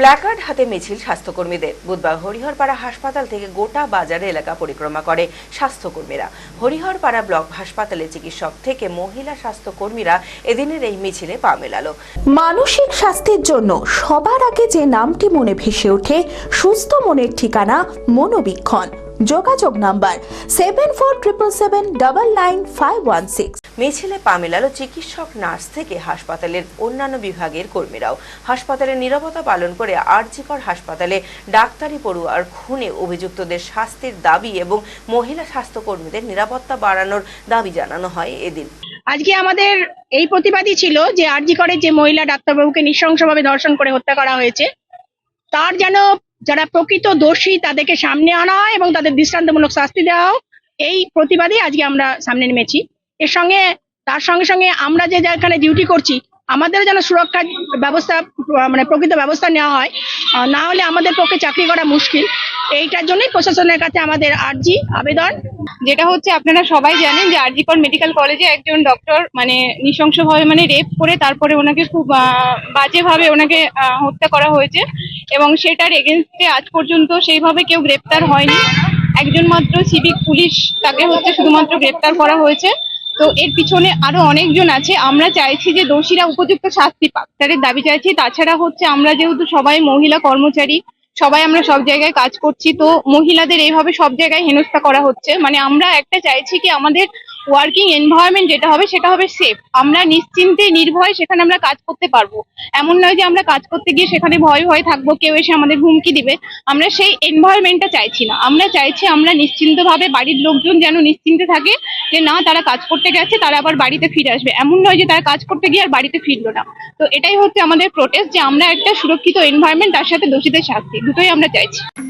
Placard হাতে মিছিল স্বাস্থ্যকর্মীদের। বুধবার হরিহরপাড়া হাসপাতাল থেকে গোটা বাজারে এলাকা পরিক্রমা করে স্বাস্থ্যকর্মীরা। হরিহরপাড়া ব্লক হাসপাতালে চিকিৎসক থেকে মহিলা স্বাস্থ্যকর্মীরা এদিনের এই মিছিলে পা মেলালো। মানসিক স্বাস্থ্যের জন্য সবার আগে যে নামটি মনে ভেসে ওঠে, সুস্থ মনের ঠিকানা মনোবীক্ষণ। যোগাযোগ number seven four triple seven double nine five one six মিছিলে পা মেলালো চিকিৎসক নার্স থেকে হাসপাতালের অন্যান্য বিভাগের কর্মীরাও হাসপাতালের নিরাপত্তা পালন করে আরজিকর হাসপাতালে ডাক্তারি পড়ুয়ার খুনে অভিযুক্তদের শাস্তির দাবি এবং মহিলা স্বাস্থ্যকর্মীদের নিরাপত্তা বাড়ানোর দাবি জানানো হয় এদিন। আজকে আমাদের এই প্রতিবাদী ছিল যে আরজি করে যে মহিলা ডাক্তারবাবুকে নৃশংসভাবে ধর্ষণ করে হত্যা করা হয়েছে তার যেন যারা প্রকৃত দোষী, তাদেরকে সামনে আনা হয় এবং তাদের দৃষ্টান্তমূলক শাস্তি দেওয়া হোক। এই প্রতিবাদে আজকে আমরা সামনে নেমেছি। এর সঙ্গে, তার সঙ্গে সঙ্গে আমরা যে যেখানে ডিউটি করছি, আমাদেরও যেন সুরক্ষার ব্যবস্থা মানে প্রকৃত ব্যবস্থা নেওয়া হয়। না হলে আমাদের পক্ষে চাকরি করা মুশকিল। এইটার জন্যই প্রশাসনের কাছে আমাদের আর্জি আবেদন। যেটা হচ্ছে, আপনারা সবাই জানেন যে আরজিকর মেডিকেল কলেজে একজন ডক্টর মানে নৃশংসভাবে মানে রেপ করে তারপরে ওনাকে খুব বাজেভাবে ওনাকে হত্যা করা হয়েছে এবং সেটার এগেনস্টে আজ পর্যন্ত সেইভাবে কেউ গ্রেপ্তার হয়নি। একজন মাত্র সিভিক পুলিশ তাকে হচ্ছে শুধুমাত্র গ্রেপ্তার করা হয়েছে। তো এর পিছনে আরও অনেকজন আছে। আমরা চাইছি যে দোষীরা উপযুক্ত শাস্তি পাক। তাদের দাবি চাইছি। তাছাড়া হচ্ছে, আমরা যেহেতু সবাই মহিলা কর্মচারী সবাই আমরা সব জায়গায় কাজ করছি। তো মহিলাদের এইভাবে সব জায়গায় হেনস্থা করা হচ্ছে। মানে আমরা একটা চাইছি কি আমাদের ওয়ার্কিং এনভায়রনমেন্ট যেটা হবে, সেটা হবে সেফ আমরা নিশ্চিন্তে, নির্ভয় সেখানে আমরা কাজ করতে পারব। এমন নয় যে আমরা কাজ করতে গিয়ে সেখানে ভয় ভয় থাকব, কেউ এসে আমাদের হুমকি দিবে। আমরা সেই এনভায়রনমেন্টটা চাইছি না। আমরা চাইছি আমরা নিশ্চিন্তভাবে বাড়ির লোকজন যেন নিশ্চিন্তে থাকে যে না, তারা কাজ করতে গেছে, তারা আবার বাড়িতে ফিরে আসবে। এমন নয় যে তারা কাজ করতে গিয়ে আর বাড়িতে ফিরলো না। তো এটাই হচ্ছে আমাদের প্রোটেস্ট যে আমরা একটা সুরক্ষিত এনভায়রনমেন্ট তার সাথে দোষীদের শাস্তি। দুটোই আমরা চাইছি।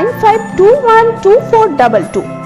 95212422